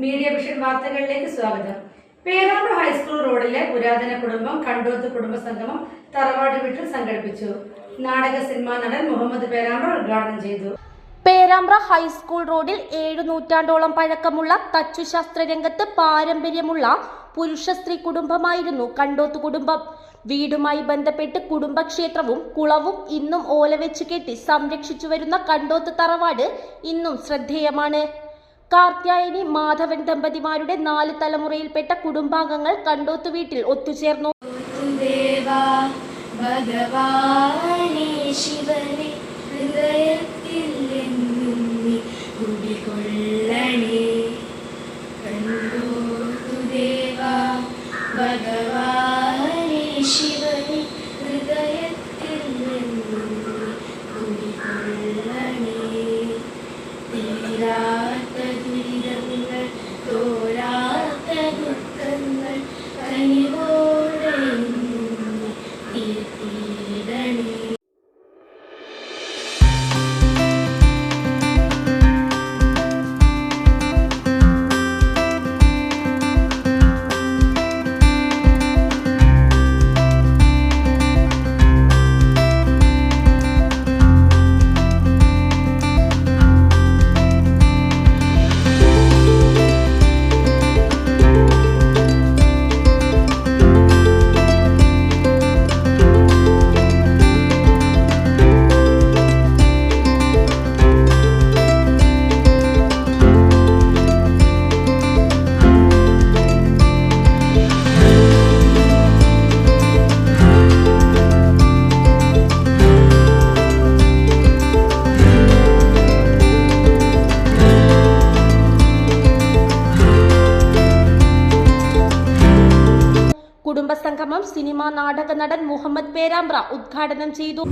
Media vision വാർത്തകളിലേക്ക് സ്വാഗതം. Perambra high school റോഡിലെ പുരാതന കുടുംബം കണ്ടോത്ത് കുടുംബ സംഗമം തറവാട് വീട്ടിൽ സംഘടിപ്പിച്ചു. നാടക സിനിമാ നടൻ മുഹമ്മദ് പേരാമ്പ്ര ഉദ്ഘാടനം ചെയ്തു. പേരാമ്പ്ര ഹൈസ്കൂൾ റോഡിൽ ഏഴു നൂറ്റാണ്ടോളം പഴക്കമുള്ള തച്ചുശാസ്ത്ര രംഗത്ത് പാരമ്പര്യമുള്ള പുരുഷ സ്ത്രീ കുടുംബമായിരുന്നു കണ്ടോത്ത് കുടുംബം. വീടുമായി ബന്ധപ്പെട്ട് കുടുംബക്ഷേത്രവും കുളവും ഇന്നും ഓല വെച്ച് കെട്ടി സംരക്ഷിച്ചു വരുന്ന കണ്ടോത്ത് തറവാട് ഇന്നും ശ്രദ്ധേയമാണ്. കാർത്യായനി മാധവൻ ദമ്പതിമാരുടെ നാല് തലമുറയിൽപ്പെട്ട കുടുംബാംഗങ്ങൾ കണ്ടോത്ത് വീട്ടിൽ ഒത്തുചേർന്നു. ഭഗവാനെ ശിവനെ ஈரனே കുടുംബസംഗമം സിനിമാ നാടക നടൻ മുഹമ്മദ് പേരാമ്പ്ര ഉദ്ഘാടനം ചെയ്തു.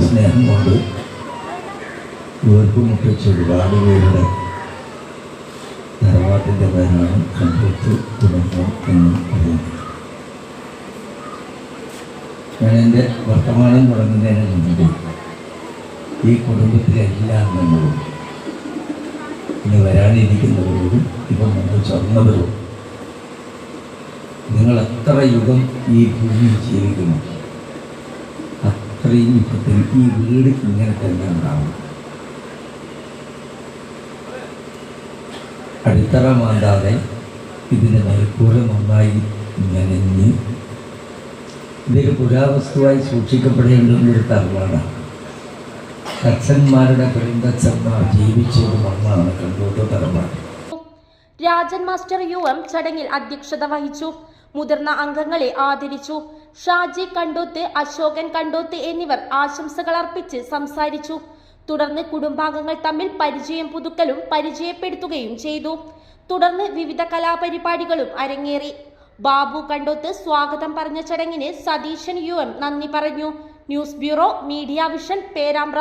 സ്നേഹം കൊണ്ട് വീർപ്പുമുട്ടിച്ച ഒരുപാട് പേരുടെ തറവാട്ടിന്റെ പേരാണ് കണ്ടോത്ത് കുടുംബം എന്ന് പറയുന്നത് ഞാൻ എന്റെ വർത്തമാനം തുടങ്ങുന്നതിന് മുൻപ് ഈ കുടുംബത്തിലെ എല്ലാ അംഗങ്ങളും ഇനി വരാനിരിക്കുന്നവരോടും നമ്മൾ നിങ്ങൾ എത്ര യുഗം ഈ ഭൂമിയിൽ ജീവിക്കുന്നു? അത്രയും യുഗത്തിൽ ഈ വീട് ഇങ്ങനെ തന്നെ ഉണ്ടാവും. അടിത്തറ മാന്താതെ ഇതിന് മേൽക്കൂര നന്നായി നനഞ്ഞ് ഇതൊരു പുരാവസ്തുവായി സൂക്ഷിക്കപ്പെടേണ്ടുന്ന ഒരു തറവാടാണ് അച്ഛന്മാരുടെ പെരുന്തച്ഛന്മാർ ജീവിച്ചത് മണ്ണാണ് കണ്ടോട്ട് തറവാട് രാജൻ മാസ്റ്റർ യു എം ചടങ്ങിൽ അധ്യക്ഷത വഹിച്ചു. മുതിർന്ന അംഗങ്ങളെ ആദരിച്ചു. ഷാജി കണ്ടോത്ത് അശോകൻ കണ്ടോത്ത് എന്നിവർ ആശംസകൾ അർപ്പിച്ച് സംസാരിച്ചു. തുടർന്ന് കുടുംബാംഗങ്ങൾ തമ്മിൽ പരിചയം പുതുക്കലും പരിചയപ്പെടുത്തുകയും ചെയ്തു. തുടർന്ന് വിവിധ കലാപരിപാടികളും അരങ്ങേറി. ബാബു കണ്ടോത്ത് സ്വാഗതം പറഞ്ഞ ചടങ്ങിന് സതീശൻ യു എം നന്ദി പറഞ്ഞു. News bureau media vision Perambra.